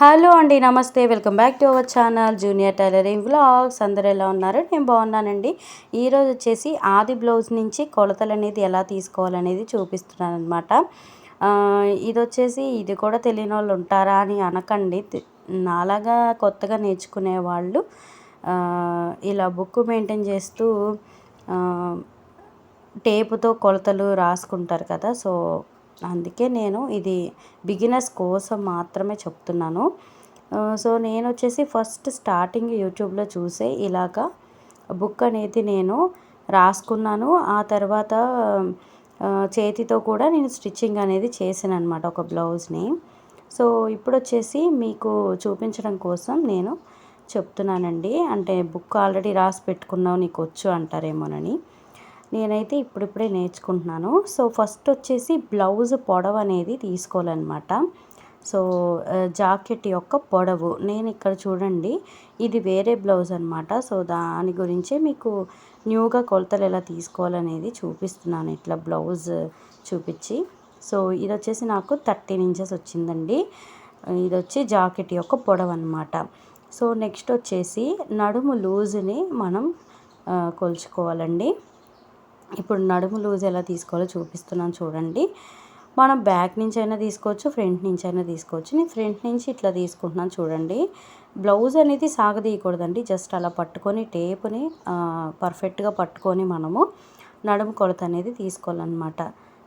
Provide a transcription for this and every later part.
Hello అండి నమస్తే. Welcome back to our channel junior tailoring vlogs. అందరు ఎలా ఉన్నారు? నేను బాగున్నానండి. ఈరోజు వచ్చేసి ఆది బ్లౌజ్ నుంచి కొలతలు అనేది ఎలా తీసుకోవాలనేది చూపిస్తున్నాను అనమాట ఇది వచ్చేసి ఇది కూడా తెలియని వాళ్ళు ఉంటారా అని అనకండి. నాలాగా కొత్తగా నేర్చుకునే వాళ్ళు ఇలా బుక్ మెయింటైన్ చేస్తూ టేపుతో కొలతలు రాసుకుంటారు కదా. సో అందుకే నేను ఇది బిగినర్స్ కోసం మాత్రమే చెప్తున్నాను. సో నేను వచ్చేసి ఫస్ట్ స్టార్టింగ్ యూట్యూబ్లో చూసే ఇలాగా బుక్ అనేది నేను రాసుకున్నాను. ఆ తర్వాత చేతితో కూడా నేను స్టిచ్చింగ్ అనేది చేశాను అనమాట ఒక బ్లౌజ్ని. సో ఇప్పుడు వచ్చేసి మీకు చూపించడం కోసం నేను చెప్తున్నానండి. అంటే బుక్ ఆల్రెడీ రాసి పెట్టుకున్నావు నీకు వచ్చు అంటారేమోనని. నేనైతే ఇప్పుడిప్పుడే నేర్చుకుంటున్నాను. సో ఫస్ట్ వచ్చేసి బ్లౌజ్ పొడవు అనేది తీసుకోవాలన్నమాట. సో జాకెట్ యొక్క పొడవు. నేను ఇక్కడ చూడండి ఇది వేరే బ్లౌజ్ అనమాట సో దాని గురించే మీకు న్యూగా కొలతలు ఎలా తీసుకోవాలనేది చూపిస్తున్నాను ఇట్లా బ్లౌజ్ చూపించి. సో ఇది వచ్చేసి నాకు థర్టీన్ ఇంచెస్ వచ్చిందండి. ఇది వచ్చి జాకెట్ యొక్క పొడవు అనమాట సో నెక్స్ట్ వచ్చేసి నడుము లూజ్ని మనం కొలుచుకోవాలండి. ఇప్పుడు నడుము లూజ్ ఎలా తీసుకోవాలో చూపిస్తున్నాను చూడండి. మనం బ్యాక్ నుంచి అయినా తీసుకోవచ్చు ఫ్రంట్ నుంచి అయినా తీసుకోవచ్చు. నేను ఫ్రంట్ నుంచి ఇట్లా తీసుకుంటున్నాను చూడండి. బ్లౌజ్ అనేది సాగదీయకూడదండి. జస్ట్ అలా పట్టుకొని టేప్ని పర్ఫెక్ట్గా పట్టుకొని మనము నడుము కొలత అనేది తీసుకోవాలన్నమాట.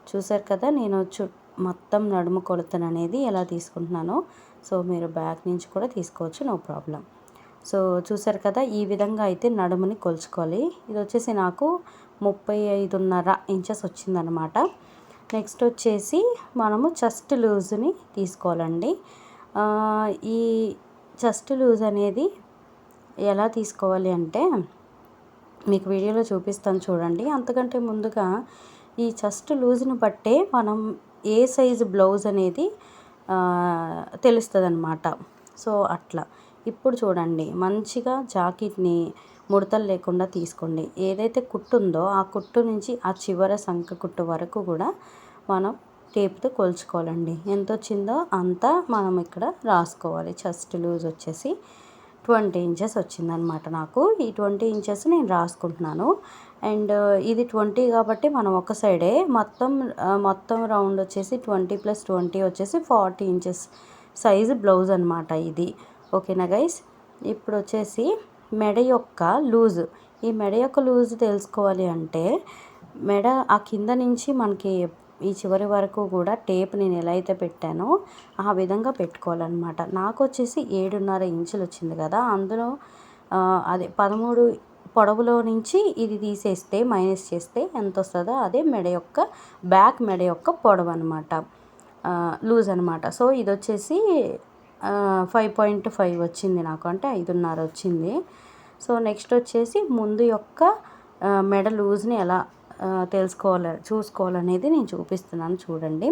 చూసారు కదా నేను చు మొత్తం నడుము కొలతను అనేది ఎలా తీసుకుంటున్నానో సో మీరు బ్యాక్ నుంచి కూడా తీసుకోవచ్చు నో ప్రాబ్లం. సో చూసారు కదా ఈ విధంగా అయితే నడుముని కొలుచుకోవాలి. ఇది వచ్చేసి నాకు ముప్పై ఐదున్నర ఇంచెస్ వచ్చిందనమాట నెక్స్ట్ వచ్చేసి మనము చెస్ట్ లూజ్ని తీసుకోవాలండి. ఈ చెస్ట్ లూజ్ అనేది ఎలా తీసుకోవాలి అంటే మీకు వీడియోలో చూపిస్తాను చూడండి. అంతకంటే ముందుగా ఈ చెస్ట్ లూజ్ని బట్టే మనం ఏ సైజు బ్లౌజ్ అనేది తెలుస్తుంది అనమాట సో అట్లా. ఇప్పుడు చూడండి మంచిగా జాకెట్ని ముడతలు లేకుండా తీసుకోండి. ఏదైతే కుట్టు ఉందో ఆ కుట్టు నుంచి ఆ చివర సంఖ కుట్టు వరకు కూడా మనం టేప్తో కొలుచుకోవాలండి. ఎంత వచ్చిందో అంతా మనం ఇక్కడ రాసుకోవాలి. చెస్ట్ లూజ్ వచ్చేసి ట్వంటీ ఇంచెస్ వచ్చిందనమాట నాకు. ఈ ట్వంటీ ఇంచెస్ నేను రాసుకుంటున్నాను. అండ్ ఇది ట్వంటీ కాబట్టి మనం ఒక సైడే మొత్తం మొత్తం రౌండ్ వచ్చేసి ట్వంటీ ప్లస్ ట్వంటీ వచ్చేసి ఫార్టీ ఇంచెస్ సైజు బ్లౌజ్ అనమాట ఇది. ఓకేనా గైస్? ఇప్పుడు వచ్చేసి మెడ యొక్క లూజు. ఈ మెడ యొక్క లూజు తెలుసుకోవాలి అంటే మెడ ఆ కింద నుంచి మనకి ఈ చివరి వరకు కూడా టేప్ నేను ఎలా అయితే పెట్టానో ఆ విధంగా పెట్టుకోవాలన్నమాట. నాకు వచ్చేసి ఏడున్నర ఇంచులు వచ్చింది కదా అందులో అదే పదమూడు పొడవులో నుంచి ఇది తీసేస్తే మైనస్ చేస్తే ఎంత వస్తుందో అదే మెడ యొక్క బ్యాక్ మెడ యొక్క పొడవు అనమాట లూజ్ అనమాట సో ఇది వచ్చేసి ఫైవ్ పాయింట్ ఫైవ్ వచ్చింది నాకు. అంటే ఐదున్నర వచ్చింది. సో నెక్స్ట్ వచ్చేసి ముందు యొక్క మెడ లూజ్ని ఎలా తెలుసుకోవాలి చూసుకోవాలనేది నేను చూపిస్తున్నాను చూడండి.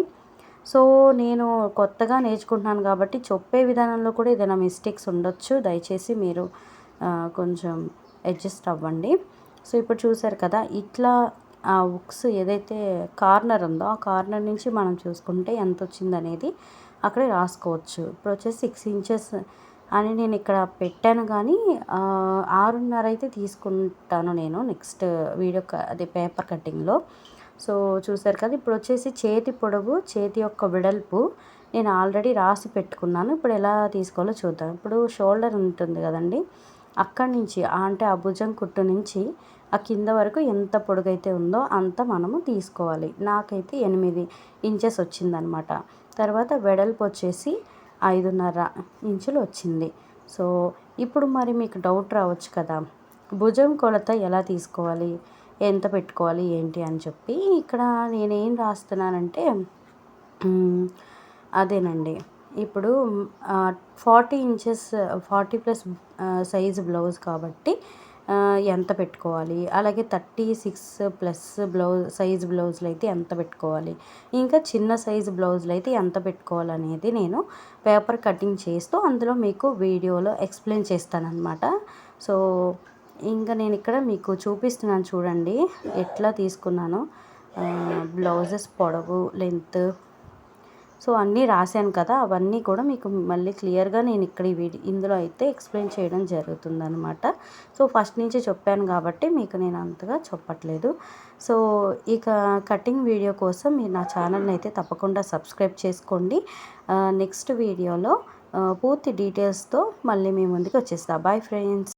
సో నేను కొత్తగా నేర్చుకుంటున్నాను కాబట్టి చెప్పే విధానంలో కూడా ఏదైనా మిస్టేక్స్ ఉండొచ్చు. దయచేసి మీరు కొంచెం అడ్జస్ట్ అవ్వండి. సో ఇప్పుడు చూసారు కదా ఇట్లా ఆ ఉక్స్ ఏదైతే కార్నర్ ఉందో ఆ కార్నర్ నుంచి మనం చూసుకుంటే ఎంత వచ్చిందనేది అక్కడే రాసుకోవచ్చు. ఇప్పుడు వచ్చేసి సిక్స్ ఇంచెస్ అని నేను ఇక్కడ పెట్టాను కానీ ఆరున్నర అయితే తీసుకుంటాను నేను నెక్స్ట్ వీడియో అదే పేపర్ కటింగ్లో సో చూసారు కదా ఇప్పుడు వచ్చేసి చేతి పొడవు చేతి యొక్క వెడల్పు నేను ఆల్రెడీ రాసి పెట్టుకున్నాను. ఇప్పుడు ఎలా తీసుకోవాలో చూద్దాం. ఇప్పుడు షోల్డర్ ఉంటుంది కదండి అక్కడి నుంచి అంటే ఆ భుజం కుట్టు నుంచి ఆ కింద వరకు ఎంత పొడుగైతే ఉందో అంత మనము తీసుకోవాలి. నాకైతే ఎనిమిది ఇంచెస్ వచ్చిందనమాట. తర్వాత వెడల్పు వచ్చేసి ఐదున్నర ఇంచులు వచ్చింది. సో ఇప్పుడు మరి మీకు డౌట్ రావచ్చు కదా. భుజం కొలత ఎలా తీసుకోవాలి? ఎంత పెట్టుకోవాలి? ఏంటి? అని చెప్పి ఇక్కడ నేనేం రాస్తున్నానంటే అదేనండి. ఇప్పుడు forty inches forty plus size blouse కాబట్టి ఎంత పెట్టుకోవాలి? అలాగే thirty six plus blouse size బ్లౌజులు అయితే ఎంత పెట్టుకోవాలి? ఇంకా చిన్న సైజు బ్లౌజులు అయితే ఎంత పెట్టుకోవాలనేది నేను పేపర్ కటింగ్ చేస్తూ అందులో మీకు వీడియోలో ఎక్స్ప్లెయిన్ చేస్తానన్నమాట. సో ఇంకా నేను ఇక్కడ మీకు చూపిస్తున్నాను చూడండి. ఎట్లా తీసుకున్నాను? బ్లౌజెస్ పొడవు లెంత్ సో అన్నీ రాశాను కదా అవన్నీ కూడా మీకు మళ్ళీ క్లియర్గా నేను ఇక్కడ ఈ వీడియో ఇందులో అయితే ఎక్స్ప్లెయిన్ చేయడం జరుగుతుందనమాట సో ఫస్ట్ నుంచి చెప్పాను కాబట్టి మీకు నేను అంతగా చెప్పట్లేదు. సో ఇక కటింగ్ వీడియో కోసం మీరు నా ఛానల్ని అయితే తప్పకుండా సబ్స్క్రైబ్ చేసుకోండి. నెక్స్ట్ వీడియోలో పూర్తి డీటెయిల్స్తో మళ్ళీ మీ ముందుకు వచ్చేస్తా. Bye friends.